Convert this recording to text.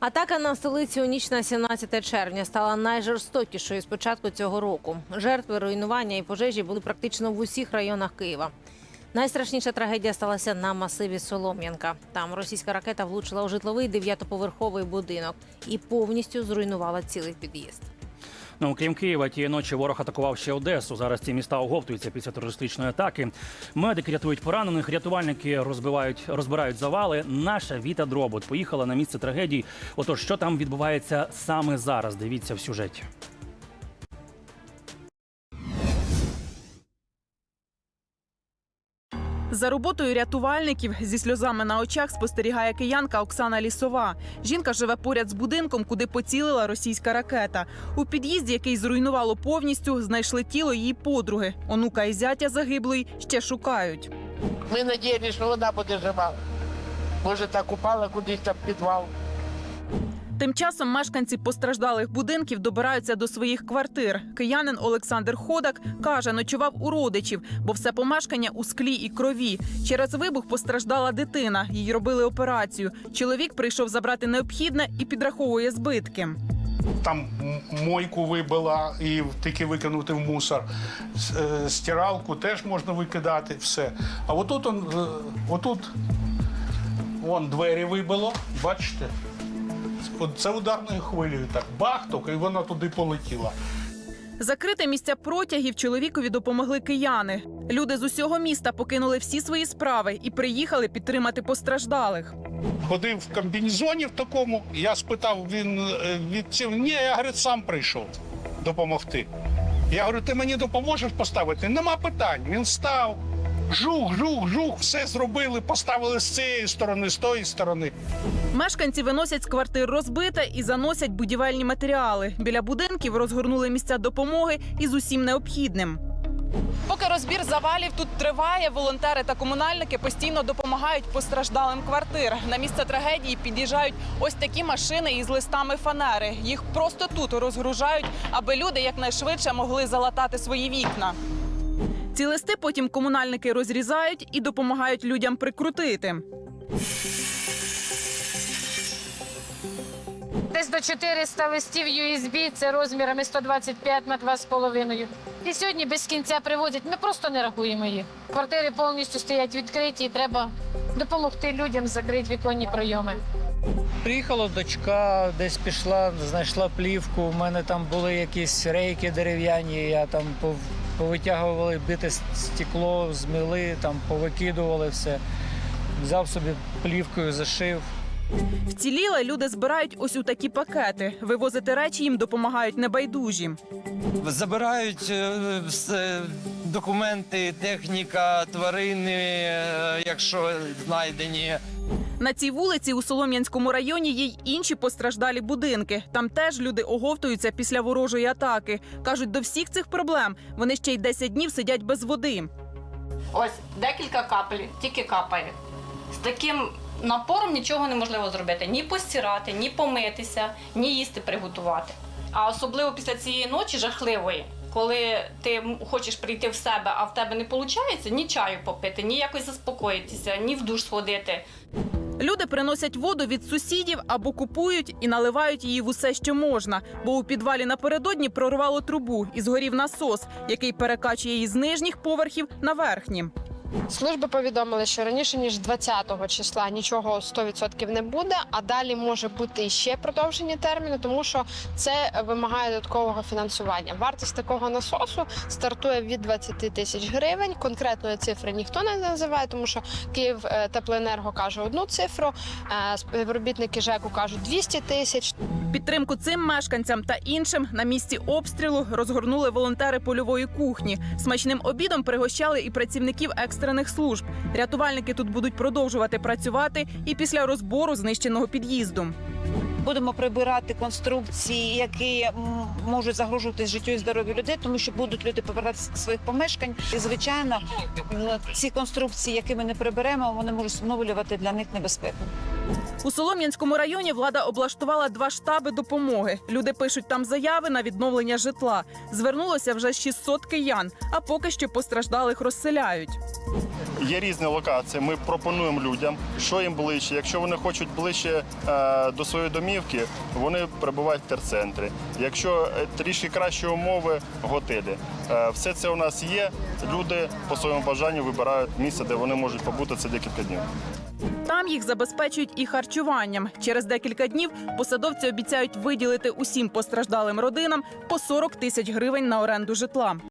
Атака на столицю у ніч на 17 червня стала найжорстокішою з початку цього року. Жертви руйнування і пожежі були практично в усіх районах Києва. Найстрашніша трагедія сталася на масиві Солом'янка. Там російська ракета влучила у житловий дев'ятоповерховий будинок і повністю зруйнувала цілий під'їзд. Ну, крім Києва, тієї ночі ворог атакував ще Одесу. Зараз ці міста оговтуються після терористичної атаки. Медики рятують поранених, рятувальники розбивають, розбирають завали. Наша Віта Дробот поїхала на місце трагедії. Отож, що там відбувається саме зараз? Дивіться в сюжеті. За роботою рятувальників зі сльозами на очах спостерігає киянка Оксана Лісова. Жінка живе поряд з будинком, куди поцілила російська ракета. У під'їзді, який зруйнувало повністю, знайшли тіло її подруги. Онука і зятя загиблої ще шукають. Ми сподівалися, що вона буде жива. Може, так упала кудись там підвал. Тим часом мешканці постраждалих будинків добираються до своїх квартир. Киянин Олександр Ходак каже, ночував у родичів, бо все помешкання у склі і крові. Через вибух постраждала дитина. Їй робили операцію. Чоловік прийшов забрати необхідне і підраховує збитки. Там мойку вибила і тільки викинути в мусор. Е, Стиралку теж можна викидати, все. А отут, он, е, отут вон двері вибило, бачите? Це ударною хвилею так бахток, і вона туди полетіла. Закрити місця протягів чоловікові допомогли кияни. Люди з усього міста покинули всі свої справи і приїхали підтримати постраждалих. Ходив в комбінезоні в такому. Я спитав, він е, від цього. Ні, я говорить, сам прийшов допомогти. Я говорю, ти мені допоможеш поставити? Нема питань. Він став. Жух, жух, жух, все зробили, поставили з цієї сторони, з тої сторони. Мешканці виносять з квартир розбите і заносять будівельні матеріали. Біля будинків розгорнули місця допомоги із усім необхідним. Поки розбір завалів тут триває, волонтери та комунальники постійно допомагають постраждалим квартир. На місце трагедії під'їжджають ось такі машини із листами фанери. Їх просто тут розгружають, аби люди якнайшвидше могли залатати свої вікна. Ці листи потім комунальники розрізають і допомагають людям прикрутити. Десь до 400 листів USB, це розмірами 125 на 2,5. І сьогодні без кінця привозять, ми просто не рахуємо їх. Квартири повністю стоять відкриті, і треба допомогти людям закрити віконні пройоми. Приїхала дочка, десь пішла, знайшла плівку. У мене там були якісь рейки дерев'яні. Я там пов- повитягували бите стекло, змили, там повикидували все. Взяв собі плівкою, зашив. Вціліле люди збирають ось у такі пакети. Вивозити речі їм допомагають небайдужі. Забирають е, все, документи, техніка, тварини, е, якщо знайдені. На цій вулиці у Солом'янському районі є й інші постраждалі будинки. Там теж люди оговтуються після ворожої атаки. кажуть, до всіх цих проблем вони ще й 10 днів сидять без води. Ось декілька капель, тільки капає. З таким напором нічого неможливо зробити: ні постирати, ні помитися, ні їсти приготувати. А особливо після цієї ночі жахливої, коли ти хочеш прийти в себе, а в тебе не виходить, ні чаю попити, ні якось заспокоїтися, ні в душ сходити. Люди приносять воду від сусідів або купують і наливають її в усе, що можна. Бо у підвалі напередодні прорвало трубу і згорів насос, який перекачує її з нижніх поверхів на верхні. Служби повідомили, що раніше ніж 20 числа нічого 100% не буде, а далі може бути ще продовження терміну, тому що це вимагає додаткового фінансування. Вартість такого насосу стартує від 20 тисяч гривень. Конкретної цифри ніхто не називає, тому що Київ е, теплоенерго каже одну цифру, е, співробітники ЖЕКу кажуть 200 тисяч. Підтримку цим мешканцям та іншим на місці обстрілу розгорнули волонтери польової кухні. Смачним обідом пригощали і працівників екстрених служб. Рятувальники тут будуть продовжувати працювати і після розбору знищеного під'їзду. Будемо прибирати конструкції, які можуть загрожувати життю і здоров'ю людей, тому що будуть люди повертатися з своїх помешкань. І звичайно, ці конструкції, які ми не приберемо, вони можуть встановлювати для них небезпеку. У Солом'янському районі влада облаштувала два штаби допомоги. Люди пишуть там заяви на відновлення житла. Звернулося вже 600 киян, а поки що постраждалих розселяють. Є різні локації. Ми пропонуємо людям, що їм ближче. Якщо вони хочуть ближче е, до своєї домівки, вони перебувають в терцентрі. Якщо е, трішки кращі умови, готелі. Е, все це у нас є. Люди по своєму бажанню вибирають місце, де вони можуть побути це декілька днів. Там їх забезпечують і харчуванням. Через декілька днів посадовці обіцяють виділити усім постраждалим родинам по 40 тисяч гривень на оренду житла.